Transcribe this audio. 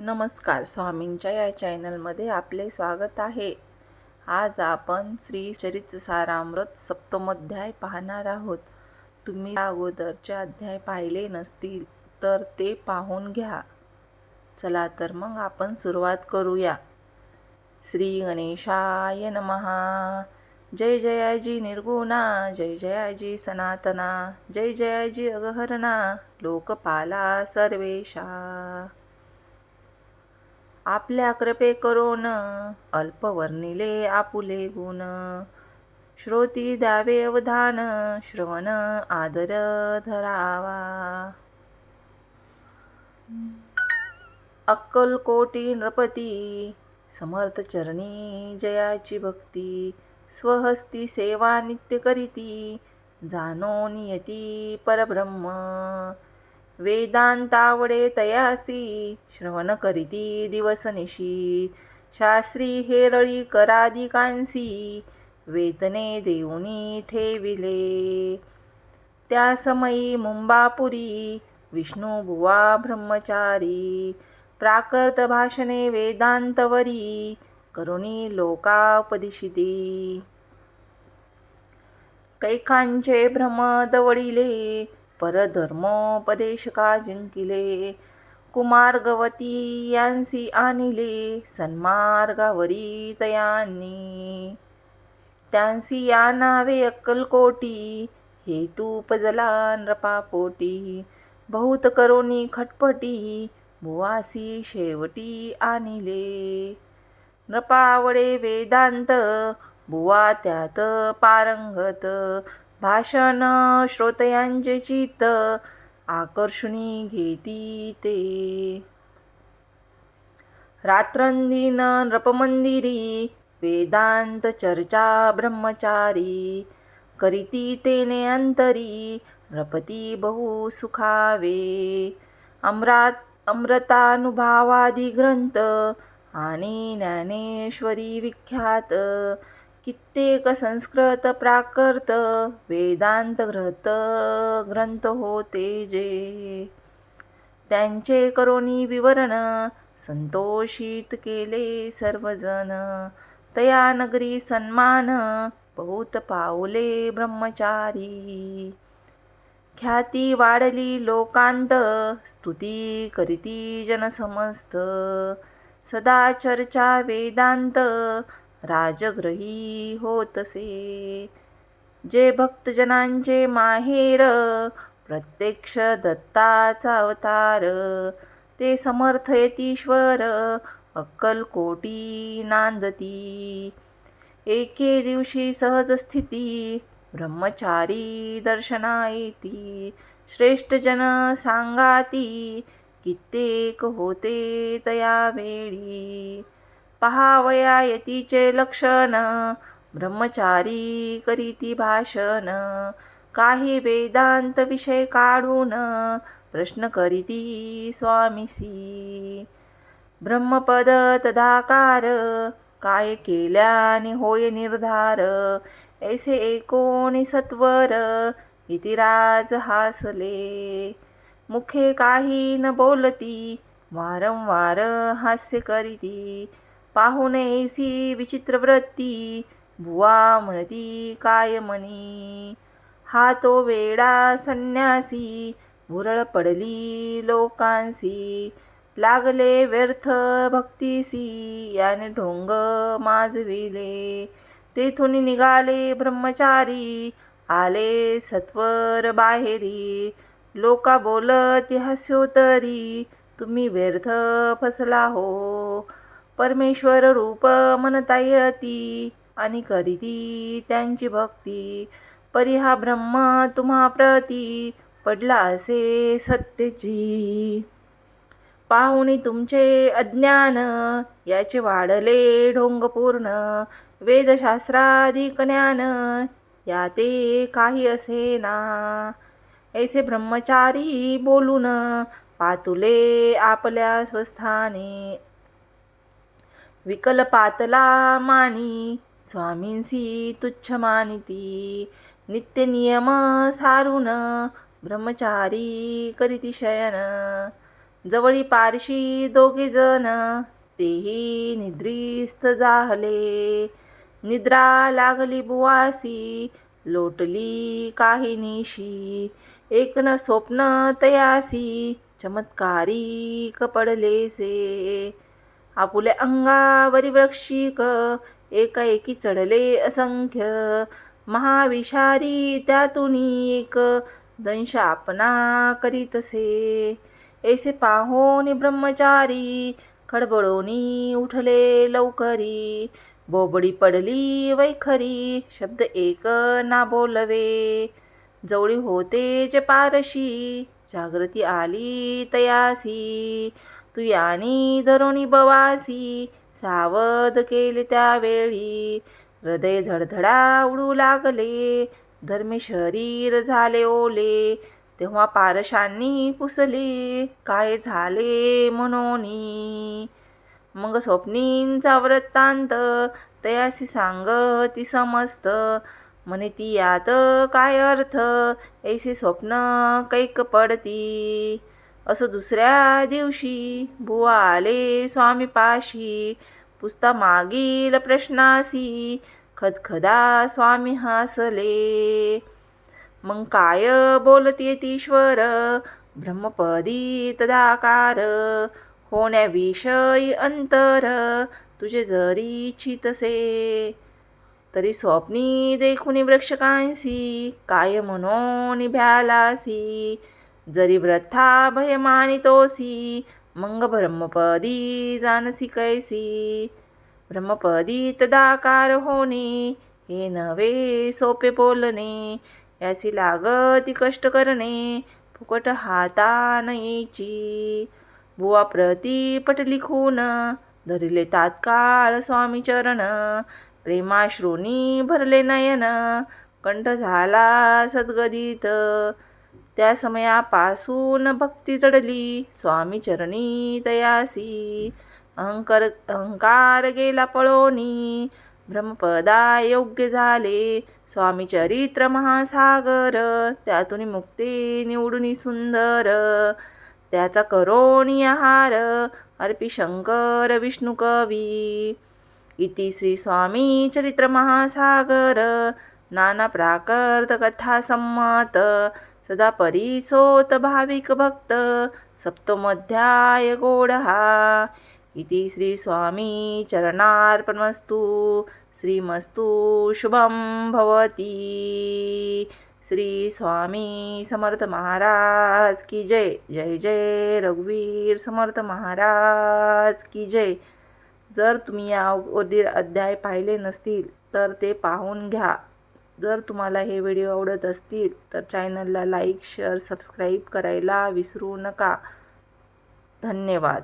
नमस्कार स्वामींच्या या चॅनलमध्ये आपले स्वागत आहे. आज आपण श्री चरित सारामृत सप्तमोध्याय पाहणार आहोत. तुम्ही अगोदरचे अध्याय पाहिले नसतील तर ते पाहून घ्या. चला तर मग आपण सुरुवात करूया. श्री गणेशाय नमहा जय जयाजी निर्गुणा जय जयाजी सनातना जय जयाजी अगहरणा लोकपाला सर्वेशा. आपल्या कृपे करोन अल्पवर्णिले आपुले गुण. श्रोती द्यावे अवधान श्रवण आदर धरावा. अक्कलकोटी नृपती समर्थ चरणी जयाची भक्ती. स्वहस्ती सेवा नित्य करीती जानो नियती परब्रह्म. वेदांतावडे तयासी श्रवण करीती दिवसनिशी शास्त्री हेरळी करादिकांसी वेतने देऊनी ठेविले. त्या समयी मुंबापुरी विष्णुबुवा ब्रह्मचारी प्राकृत भाषणे वेदांतवरी करुणी लोकापदिशिती. कैकांचे भ्रम परधर्मोपदेश परधर्मोपदेशका जिंकिले कुमार्गवती यांसी आणिले सन्मार्गावरी तयांनी त्यांसी या नावे अक्कलकोटी हेतू पजला नृपापोटी बहुत करोनी खटपटी भुवासी शेवटी आणिले. नृपावडे वेदांत बुवा त्यात पारंगत भाषण श्रोतयांचे चित्त आकर्षणी घेती ते. रात्रंदिन नृपमंदिरी वेदांत चर्चा ब्रह्मचारी करीती तेने अंतरी नृपती बहु सुखावे. अमरात अमृतानुभावादी ग्रंथ आणि ज्ञानेश्वरी विख्यात कित्येक संस्कृत प्राकृत वेदांत ग्रंथ ग्रंथ होते जे. त्यांचे करोनी विवरण संतोषित केले सर्वजण. तया नगरी सन्मान बहुत पावले ब्रह्मचारी. ख्याती वाढली लोकांत स्तुती करीती जनसमस्त. सदा चर्चा वेदांत राजग्रही होतसे. जे भक्तजनांचे माहेर प्रत्यक्ष दत्ताचा अवतार ते समर्थ यतीश्वर अक्कलकोटी नांदती. एके दिवशी सहज स्थिती ब्रह्मचारी दर्शना येती श्रेष्ठ जन सांगाती कित्येक होते तया वेळी पहावया यतीचे लक्षण. ब्रह्मचारी करीती भाषण. काही वेदांत विषय काढून प्रश्न करीती स्वामीसी ब्रह्मपद तदाकार. काय केल्याने होय निर्धार. ऐसे एकोणी सत्वर इतिराज हासले. मुखे काही न बोलती वारंवार हास्य करीती. पाहुणेसी विचित्र वृत्ती बुवा म्हणती काय म्हणी हा तो वेडा संन्यासी भुरळ पडली लोकांसी. लागले व्यर्थ भक्तीसी याने ढोंग माजविले. तेथून निघाले ब्रह्मचारी आले सत्वर बाहेरी. लोका बोलत हस्यो तरी तुम्ही व्यर्थ फसला हो. परमेश्वर रूप म्हणतायती आणि करीती त्यांची भक्ती. परी हा ब्रह्म तुम्हा प्रती पडला असे सत्यची. पाहुणी तुमचे अज्ञान याचे वाढले ढोंगपूर्ण. वेदशास्त्राधिक ज्ञान या ते काही असे ना. ऐसे ब्रह्मचारी बोलून पातुले आपल्या स्वस्थाने विकल पातला मानी स्वामींसी तुच्छ मानिती नित्य नियम सारून ब्रह्मचारी करीती शयन जवळी पारशी दोघे जण तेही निद्रिस्त जाहले. निद्रा लागली बुवासी लोटली काही निशी एक न स्वप्न तयासी चमत्कारी कपडलेसे. आपुले अंगावरी वृक्षिक एकाएकी चढले असंख्य. महाविषारी त्यातून एक दंश आपणा करीतसे ऐसे पाहोनी ब्रह्मचारी खडबडोनी उठले लवकरी. बोबडी पडली वैखरी शब्द एक ना बोलवे. जवळी होते जे पारशी जागृती आली तयासी. तू यानी धरोनी बवासी सावध केले त्यावेळी. हृदय धडधडा उडू लागले धर्मी शरीर झाले ओले. तेव्हा पारशांनी पुसले काय झाले म्हणून. मग स्वप्नींचा वृत्तांत तयासी सांगती समस्त. म्हणे ती यात काय अर्थ? ऐसे स्वप्न कैक पडती. असं दुसऱ्या दिवशी बुवा आले स्वामी पाशी. पुसता मागील प्रश्नासी. खदखदा स्वामी हसले. मग काय बोलते तीश्वर? ब्रह्मपदी तदाकार. होण्याविषयी अंतर. तुझे जरी इच्छितसे तरी स्वप्नी देखुनी वृक्षकांशी. काय म्हणून भ्यालासी? जरी व्रथा भय मानितोसी मंग ब्रह्मपदी जानसी कैसी। ब्रह्मपदी तदाकार होणे हे नवे सोपे बोलणे याची लागती कष्ट करणे फुकट हाता नयेची। बुवा प्रतिपट लिखून धरिले तात्काळ स्वामी चरण प्रेमाश्रूनी भरले नयन कंठ झाला सद्गदित त्या समयापासून भक्ती चढली. स्वामी चरणी तयासी. अहंकार अहंकार गेला पळोनी. ब्रह्मपदा योग्य झाले. स्वामी चरित्र महासागर. त्यातून मुक्ती निवडून सुंदर. त्याचा करोणी आहार. अर्पी शंकर विष्णू कवी. इति श्री स्वामी चरित्र महासागर. नाना प्राकृत कथा संमत. सदा परिसोत भाविक भक्त सप्तमध्याय गोडहा. इति श्री स्वामी चरणार्पणमस्तु श्रीमस्तु शुभं भवती. श्री स्वामी समर्थ महाराज की जय जय जय. रघुवीर समर्थ महाराज की जय. जर तुम्ही या अगोदर अध्याय पाहिले नसतील तर ते पाहून घ्या. जर तुम्हाला हे व्हिडिओ आवडत असतील तर चॅनलला लाईक शेअर सबस्क्राईब करायला विसरू नका. धन्यवाद.